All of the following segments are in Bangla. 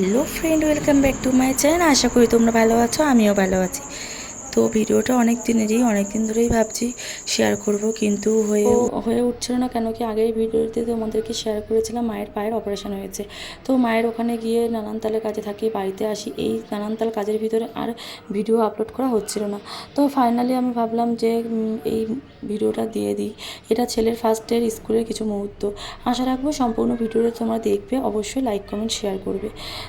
Hello friend welcome back to my channel আশা করি তোমরা ভালো আছো, আমিও ভালো আছি। তো ভিডিওটা অনেক দিনেরই, অনেক দিন ধরেই ভাবছি শেয়ার করব, কিন্তু হয়ে হয়ে উঠছিল না কেন কি আগের ভিডিওতে তোমাদেরকে শেয়ার করেছিলাম, মায়ের পায়ের অপারেশন হয়েছে। তো মায়ের ওখানে গিয়ে নানান তালে কাজে থাকি, বাড়িতে আসি, এই নানান তাল কাজের ভিতরে আর ভিডিও আপলোড করা হচ্ছিল না। তো ফাইনালি আমি ভাবলাম যে এই ভিডিওটা দিয়ে দিই। এটা ছেলের ফার্স্ট ডের স্কুলের কিছু মুহূর্ত। আশা রাখব সম্পূর্ণ ভিডিওটা তোমরা দেখবে, অবশ্যই লাইক কমেন্ট শেয়ার করবে।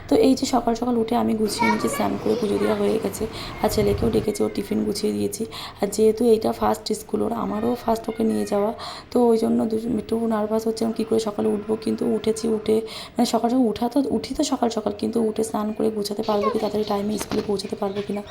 তো এই যে সকাল সকাল উঠে আমি গুছিয়ে নিয়েছি, স্নান করে পুজো দেওয়া হয়ে গেছে, আর ছেলেকেও ডেকেছে টিফিন গুছিয়ে দিয়েছি। আর যেহেতু এইটা ফার্স্ট স্কুল ওর আমারও ফার্স্ট ওকে নিয়ে যাওয়া। তো ওই জন্য একটু নার্ভাস হচ্ছিলাম কী করে সকালে উঠবো, কিন্তু উঠেছি, উঠে মানে সকাল সকাল উঠা তো, উঠি তো সকাল সকাল, কিন্তু উঠে স্নান করে গুছাতে পারব কি, তাড়াতাড়ি টাইমে স্কুলে পৌঁছাতে পারব কি না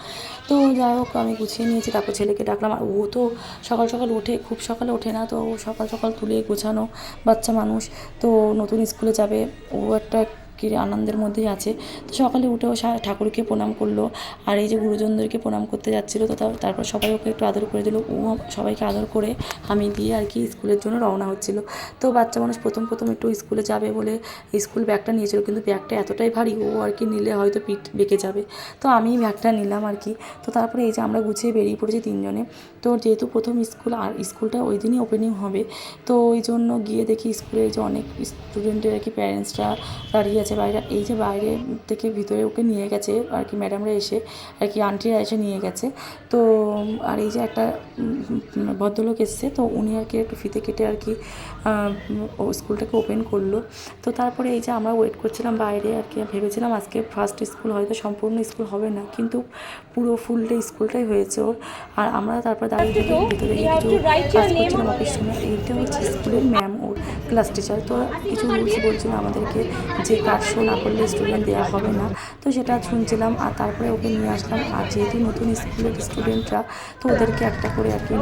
তো যাই হোক, আমি গুছিয়ে নিয়েছি, তারপর ছেলেকে ডাকলাম। আর ও তো সকাল সকাল উঠে, খুব সকালে ওঠে না, তো ও সকাল সকাল তুলে গোছানো, বাচ্চা মানুষ। তো নতুন স্কুলে যাবে। ও একটা কি আনন্দের মধ্যেই আছে। তো সকালে উঠে ও সা- ঠাকুরকে প্রণাম করল। আর এই যে গুরুজনদেরকে প্রণাম করতে যাচ্ছিল, তো তারপর সবাই ওকে একটু আদর করে দিল। ও সবাইকে আদর করে আমি দিয়ে আর কি স্কুলের জন্য রওনা হচ্ছিল। তো বাচ্চা মানুষ প্রথম প্রথম একটু স্কুলে যাবে বলে স্কুল ব্যাগটা নিয়েছিল, কিন্তু ব্যাগটা এতটাই ভারী, ও আর কি নিলে হয়তো পিঠ বেঁকে যাবে। তো আমি ব্যাগটা নিলাম আর কি। তো তারপরে এই যে আমরা গুছিয়ে বেরিয়ে পড়েছি তিনজনে। তো যেহেতু প্রথম স্কুল, আর স্কুলটা ওই দিনই ওপেনিং হবে, তো ওই জন্য গিয়ে দেখি স্কুলে যে অনেক স্টুডেন্টের আর কি প্যারেন্টসরা দাঁড়িয়ে আছে। বাইরে এই যে বাইরে থেকে ভিতরে ওকে নিয়ে গেছে আর কি ম্যাডামরা এসে আর কি আন্টিরা এসে নিয়ে গেছে। তো আর এই যে একটা ভদ্রলোক এসছে তো উনি আর কি একটু ফিতে কেটে আর কি স্কুলটাকে ওপেন করল। তো তারপরে এই যে আমরা ওয়েট করছিলাম বাইরে আর কি ভেবেছিলাম আজকে ফার্স্ট স্কুল হয়তো সম্পূর্ণ স্কুল হবে না কিন্তু পুরো ফুল ডে স্কুলটাই হয়েছে ওর। আর আমরা তারপর দাঁড়িয়ে ভিতরে এই কাজ করছিলাম অফিস সময় এইটা হচ্ছে স্কুলের ম্যাম ওর ক্লাস টিচার তো কিছু রুলস বলছিল আমাদেরকে যে কাজ শো না করলে স্টুডেন্ট দেওয়া হবে না। তো সেটা শুনছিলাম আর তারপরে ওকে নিয়ে আসলাম। আর যেহেতু নতুন স্কুলের স্টুডেন্টরা তো ওদেরকে একটা করে আর কি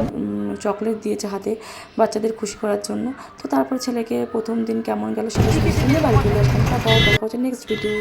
চকলেট দিয়েছে হাতে বাচ্চাদের খুশি করার জন্য। তো তারপরে ছেলেকে প্রথম দিন কেমন গেল সেটা শুনে বাড়ি চলে আসলাম তারপর দেখা হচ্ছে নেক্সট ভিডিও